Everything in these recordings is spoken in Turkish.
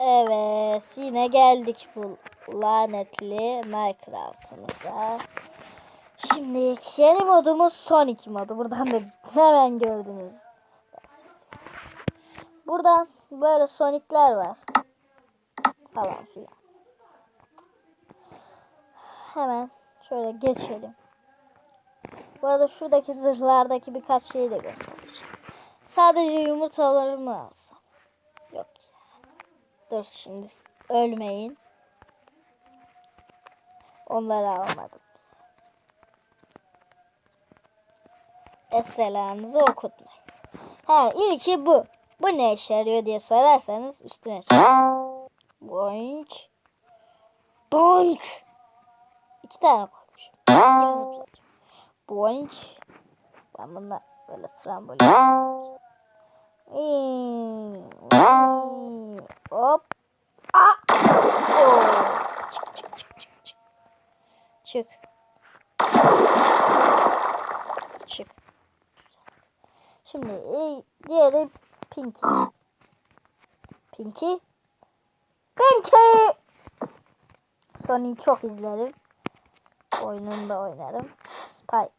Evet yine geldik bu lanetli Minecraft'ımıza. Şimdi yeni modumuz Sonic modu. Buradan da hemen gördünüz. Burada böyle Sonic'ler var. Falan filan. Hemen şöyle geçelim. Bu arada şuradaki zırhlardaki birkaç şeyi de göstereceğim. Sadece yumurtalarımı alsam. Dur şimdi ölmeyin. Onları almadım. Esselamınızı okutmayın. Ha ilki bu. Bu ne işe yarıyor diye sorarsanız üstüne çık. Boink. Boink. İki tane koymuşum. İkili zıplayacağım. Boink. Ben bununla böyle trambolin yapacağım. Hop. Aa! Oo. Çık çık çık çık çık. Çık. Çık. Şimdi e, diğeri Pinky. Pinky. Pinky. Sony'yi çok izlerim. Oyununu da oynarım. Spike.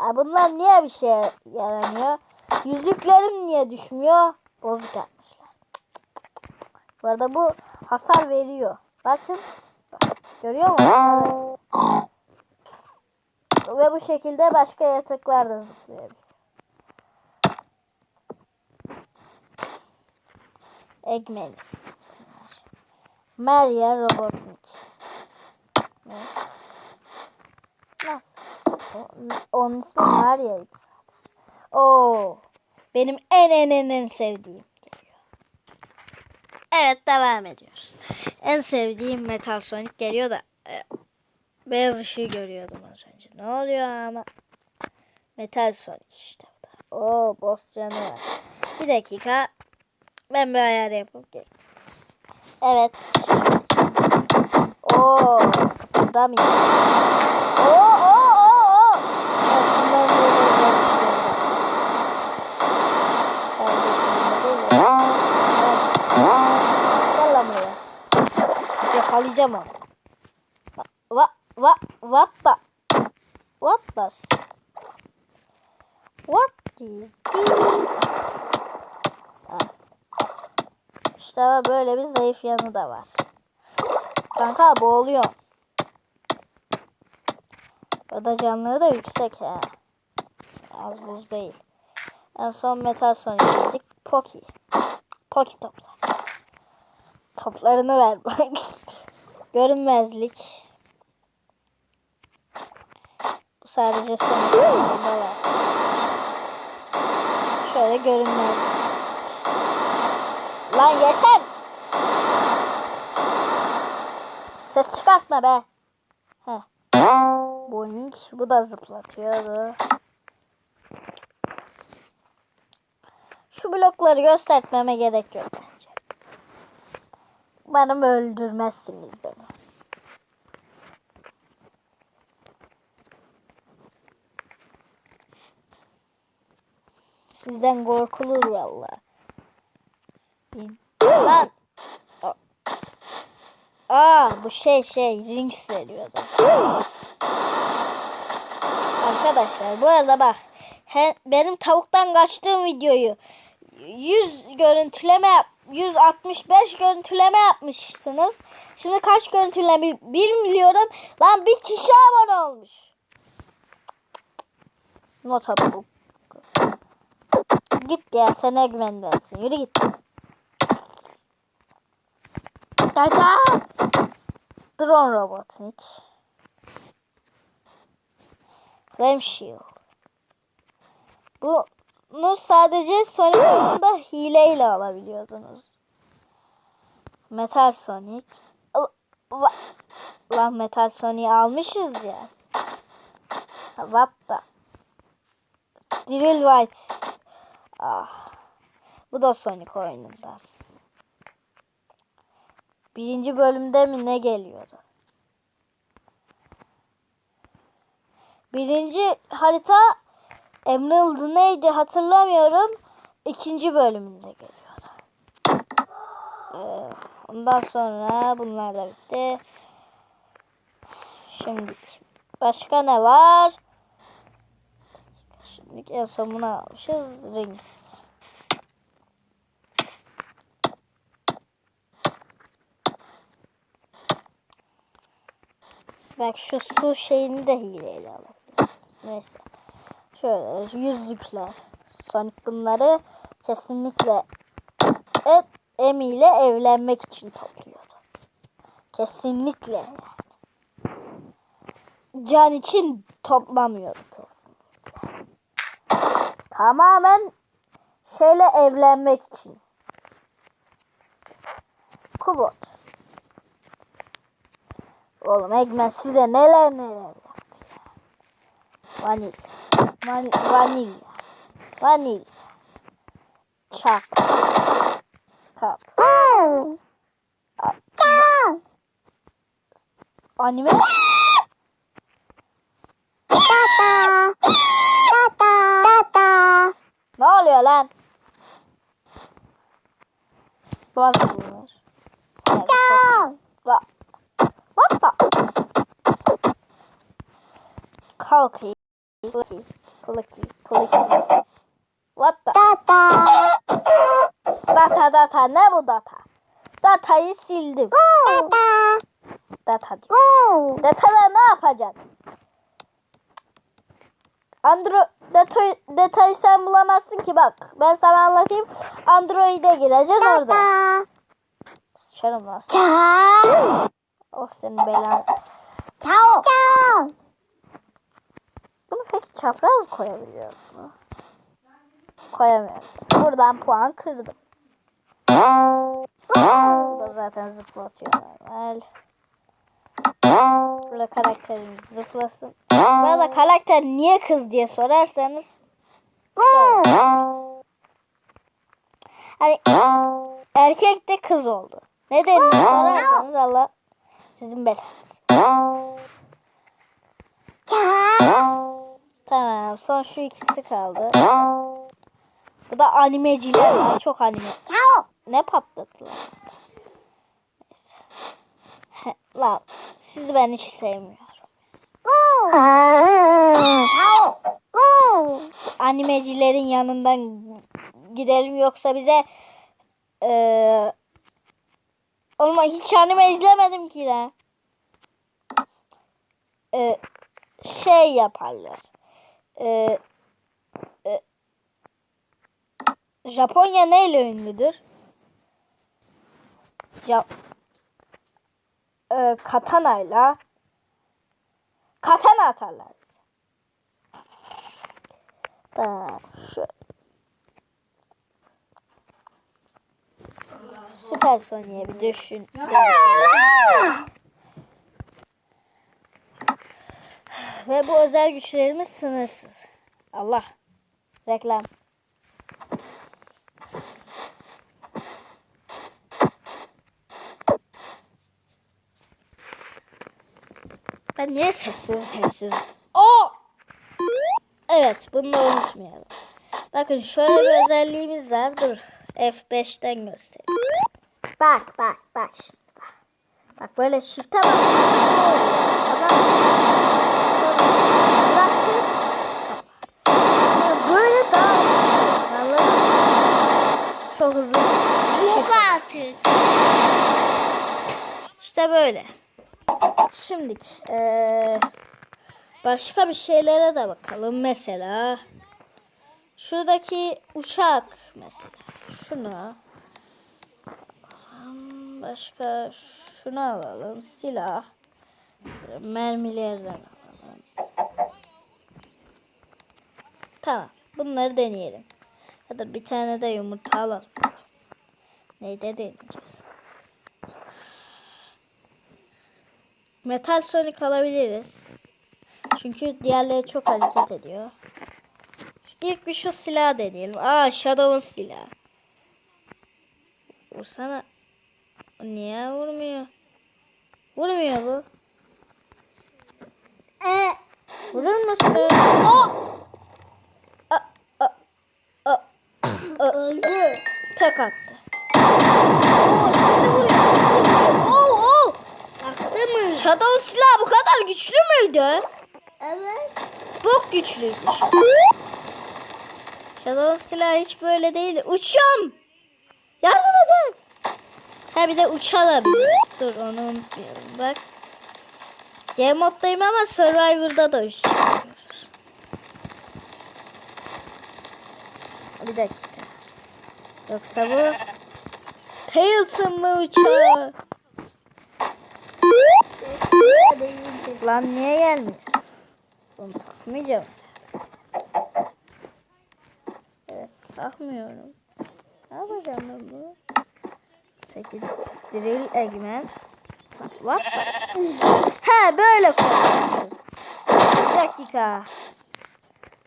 Ya bunlar niye bir şey yaramıyor? Yüzüklerim niye düşmüyor? Bozuk yapmışlar. Bu arada bu hasar veriyor. Bakın. Bak, görüyor musun? Ve bu şekilde başka yaratıklar da zıplayabilir. Eggman. Maria Robotnik. Nasıl? Onun ismi Maria'ydı. Oo, benim en en en en sevdiğim. Evet devam ediyoruz. En sevdiğim Metal Sonic geliyor da e, beyaz ışığı görüyordum az önce. Ne oluyor ama? Metal Sonic işte bu da. Oo boss. Bir dakika. Ben bir ayar yapıp geleyim. Evet. Oo, dummy. Oo, Onu. Va, va, what the? What the? What is this? İşte böyle bir zayıf yanı da var. Kanka boğuluyor. Burada canları da yüksek he. Az buz değil. En son Metal Sonic dedik. Poki. Poki toplar. Toplarını ver bak. Görünmezlik. Bu sadece Sonic'da var. Şöyle görünmez. Lan yeter. Ses çıkartma be. Heh. Boink. Bu da zıplatıyordu. Şu blokları göstermeme gerek yok. Umarım öldürmezsiniz beni. Sizden korkulur valla. Lan. Aa bu şey şey Rings veriyordu. Arkadaşlar bu arada bak he, benim tavuktan kaçtığım videoyu 100 görüntüleme yap 165 görüntüleme yapmışsınız. Şimdi kaç görüntüleme bilmiyorum. Lan bir kişi abone olmuş. Nota bu. Git ya sen Eggman'densin. Yürü git. Dada. Drone Robotnik. Flame Shield. Bunu sadece Sonic oyununda hileyle alabiliyordunuz. Metal Sonic. Lan Metal Sonic'i almışız ya. What the? Drill White. Ah. Bu da Sonic oyunundan. Birinci bölümde mi ne geliyordu? Birinci harita Emerald neydi hatırlamıyorum. İkinci bölümünde geliyordu. Ee, Ondan sonra bunlar da bitti. Şimdi başka ne var? Şimdi en son bunu almışız. Rings. Bak şu su şeyini de hileyle alabiliriz. Neyse. Şöyle yüzlükler. Sonic bunları kesinlikle et, Emi ile evlenmek için topluyordu. Kesinlikle. Can için toplamıyordu kesinlikle. Tamamen şeyle evlenmek için. Kubot. Oğlum Eggman size neler neler yaptı ya. Vanil. Van vanilya. Vanilya. Çak. Kap. Anime? Ne oluyor lan? Boğaz bunlar. Yani bir ses- Clicky. Clicky. What the? Data data. Ne bu data? Datayı sildim. Data diyor. Datada ne yapacaksın? Android detay, detayı sen bulamazsın ki bak. Ben sana anlatayım. Android'e gireceksin orada. Sıçarım lan. sana. Oh senin belan. Bunu peki çapraz koyabiliyor mu? Koyamıyorum. Buradan puan kırdım. Bu da zaten zıplatıyor normal. Burada karakterimiz zıplasın. Bu arada karakter niye kız diye sorarsanız. Hani erkek de kız oldu. Nedenini sorarsanız Allah sizin belanız. Tamam son şu ikisi kaldı. Bu da animeciler var. Çok anime. Ne? Neyse. He, Lan sizi ben hiç sevmiyorum. Animecilerin yanından gidelim yoksa bize eee Oğlum hiç anime izlemedim ki lan. Eee şey yaparlar. Eee e, Japonya neyle ünlüdür? Ja e, katanayla katana atarlar bize. Şu. Süper Sonic'e bir düşün. Ve bu özel güçlerimiz sınırsız. Allah. Reklam. Ben niye sessiz sessiz? O! Evet bunu da unutmayalım. Bakın şöyle bir özelliğimiz var. Dur. F5'ten göstereyim. Bak bak bak şimdi bak. Böyle shift'e bak. Adam bıraktı. Sonra Böyle daha mı? Çok hızlı. Shift. artık. İşte böyle. Şimdi eee, başka bir şeylere de bakalım. Mesela şuradaki uçak mesela. Şunu. Başka şunu alalım. Silah. Mermilerden alalım. Tamam. Bunları deneyelim. Ya da bir tane de yumurta alalım. Neyde deneyeceğiz? Metal Sonic alabiliriz. Çünkü diğerleri çok hareket ediyor. İlk bir şu silah deneyelim. Aa Shadow'un silahı. Vursana. Niye vurmuyor? Vurmuyor bu. Ee, Vurur musun? Oh! Öldü. Tek attı. Oo, şimdi vuruyor. Şimdi vuruyor. Mı? Shadow silah bu kadar güçlü müydü? Evet. Bok güçlüydü. Shadow silah hiç böyle değildi. Uçuyorum. Yardım edin. Ha bir de uçalım. Dur onu unutmuyorum bak. Game moddayım ama Survivor'da da uçuyoruz. Bir dakika. Yoksa bu Tails'ın mı uçağı? Lan niye gelmiyor? Bunu takmayacağım. Evet takmıyorum. Ne yapacağım ben bunu? Peki drill eggman. Bak bak. He böyle koyuyormuşuz. Bir dakika.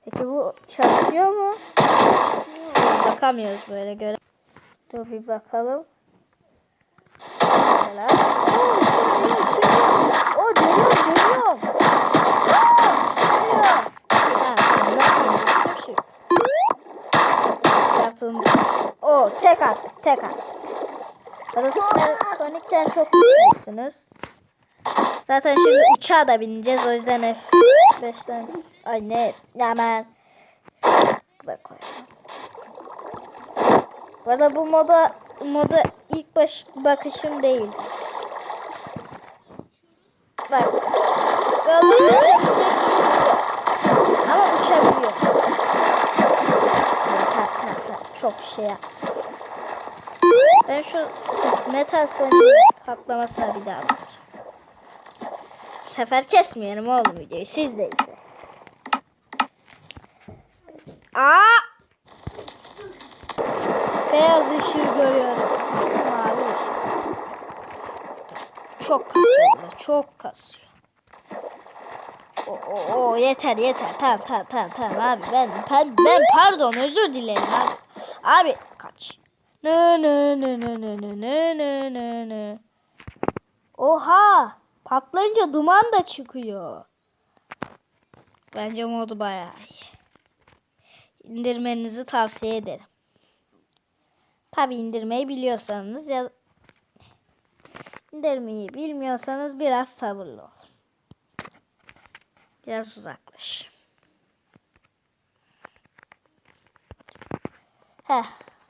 Peki bu çalışıyor mu? Bakamıyoruz böyle göre. Dur bir bakalım. Mesela. Oo ışınlıyor ışınlıyor. Oo deliyorum deliyorum. Oo ışınlıyor. Ha tamam shift. Yaptığını. Oo tek attık tek attık. Arası Sonic'ten çok güçlüsünüz. Zaten şimdi uçağa da bineceğiz o yüzden F5'ten ay ne hemen da koyalım. Bu arada bu moda moda ilk baş bakışım değil. Bak. Bakalım uçabilecek miyiz? Ama uçabiliyor. Tamam. tamam. Çok şey yap. Ben şu metal Sonic'in patlamasına bir daha bakacağım. Sefer kesmiyorum oğlum videoyu. Siz de izleyin. Aa! Beyaz ışığı görüyorum. Mavi ışık. Çok kasıyor. Çok kasıyor. O, o, o yeter yeter. Tamam tamam tamam tamam abi ben ben, ben pardon özür dilerim abi. Abi kaç. Ne ne ne ne ne ne ne ne ne. Oha! Patlayınca duman da çıkıyor. Bence modu bayağı iyi. İndirmenizi tavsiye ederim. Tabi indirmeyi biliyorsanız ya indirmeyi bilmiyorsanız biraz sabırlı olun. Biraz uzaklaş. Heh.